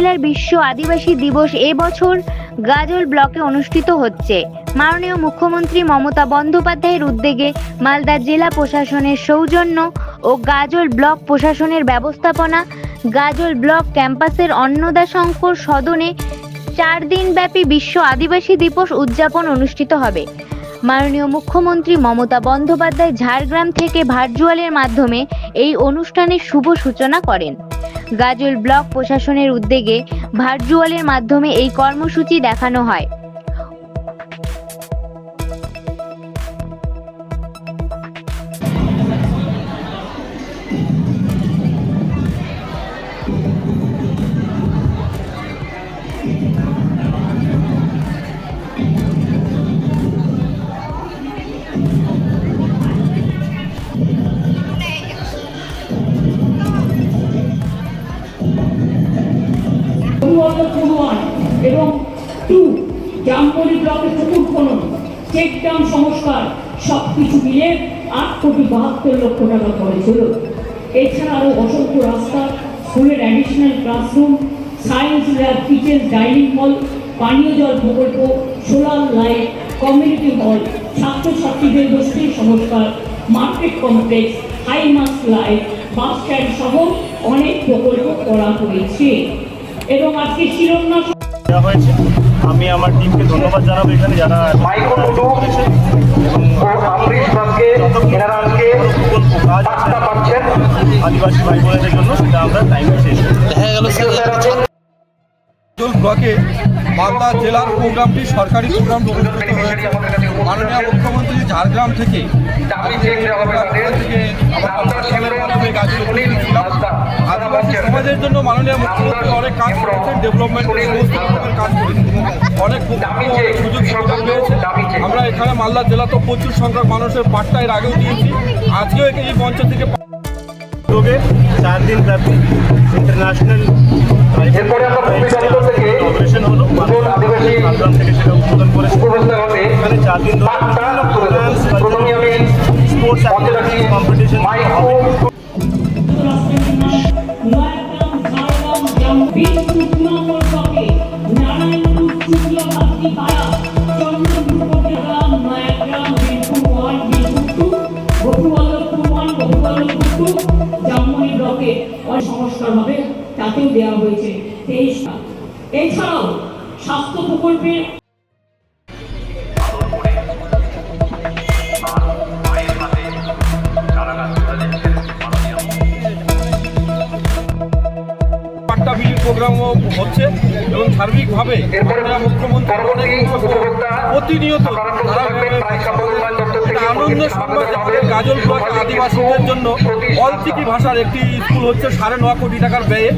জেলার বিশ্ব আদিবাসী দিবস এবছর গাজল ব্লকে অনুষ্ঠিত হচ্ছে। মাননীয় মুখ্যমন্ত্রী মমতা বন্দ্যোপাধ্যায়ের উদ্যোগে মালদা জেলা প্রশাসনের সৌজন্য ও গাজল ব্লক প্রশাসনের ব্যবস্থাপনা গাজল ব্লক ক্যাম্পাসের অন্নদা শঙ্কর সদনে চার দিনব্যাপী বিশ্ব আদিবাসী দিবস উদযাপন অনুষ্ঠিত হবে। মাননীয় মুখ্যমন্ত্রী মমতা বন্দ্যোপাধ্যায় ঝাড়গ্রাম থেকে ভার্চুয়ালের মাধ্যমে এই অনুষ্ঠানের শুভ সূচনা করেন। গাজল ব্লক প্রশাসনের উদ্যোগে ভার্চুয়ালের মাধ্যমে এই কর্মসূচি দেখানো হয়। এবং টু জামবনি ব্লকের চতুর্থনম চেকডাম সংস্কার সব কিছু মিলে আট কোটি বাহাত্তর লক্ষ টাকা খরচ হলো এছাড়া আরও অসংখ্য রাস্তা, স্কুলের additional classroom science lab kitchen dining hall পানীয় জল প্রকল্প সোলার লাইট কমিউনিটি হল ছাত্রছাত্রীদের গোষ্ঠীর সংস্কার market complex high mast light bus stand সহ অনেক প্রকল্প করা হয়েছে। এবং আজকে শিরোন্যাস দেওয়া হয়েছে। আমি আমার টিমকে ধন্যবাদ জানাব এখানে যারা আদিবাসী ভাই বোনেদের জন্য সেটা আমরা টাইমে শেষ হ্যাঁ ব্লকে মালদা জেলার প্রোগ্রামটি সরকারি প্রোগ্রাম অনুষ্ঠিত হয়েছে। মাননীয় মুখ্যমন্ত্রী ঝাড়গ্রাম থেকে আদিবাসী সমাজের জন্য মাননীয় মুখ্যমন্ত্রী অনেক কাজ করেছেন রকমের কাজ করেছেন। অনেক সুযোগ সুবিধা পেয়েছে। আমরা এখানে মালদা জেলাতে প্রচুর সংখ্যক মানুষের পাট্টা এর আগেও দিয়েছি। আজকেও এই মঞ্চ থেকে চার দিন ব্যাপী ইন্টারন্যাশনাল জামবনি ব্লকে অনেক সংস্কার হবে তাতেও দেওয়া হয়েছে তেইশটা এছাড়াও স্বাস্থ্য প্রকল্পের পাট্টা বিলির প্রোগ্রামও হচ্ছে এবং সার্বিকভাবে মুখ্যমন্ত্রী প্রতিনিয়ত একটা আনন্দ সংবাদ গাজল ব্লকের আদিবাসীদের জন্য অলচিকি ভাষার একটি স্কুল হচ্ছে সাড়ে ন কোটি টাকার ব্যয়ে।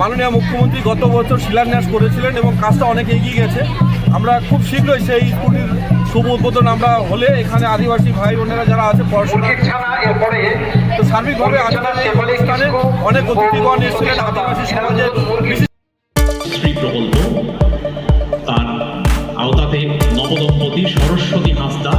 মাননীয় মুখ্যমন্ত্রী গত বছর শিলান্যাস করেছিলেন এবং কাজটা অনেক এগিয়ে গেছে। আমরা খুব শীঘ্রই সেই স্কুলটির শুভ উদ্বোধন আমরা হলে এখানে আদিবাসী ভাই বোনেরা যারা আছে পড়াশোনা তো সার্বিকভাবে অনুষ্ঠানে অনেক অতিথিগণ এসেছিলেন আদিবাসী সমাজের প্রকল্প তার আওতাতে নবদম্পতি সরস্বতী হাসদা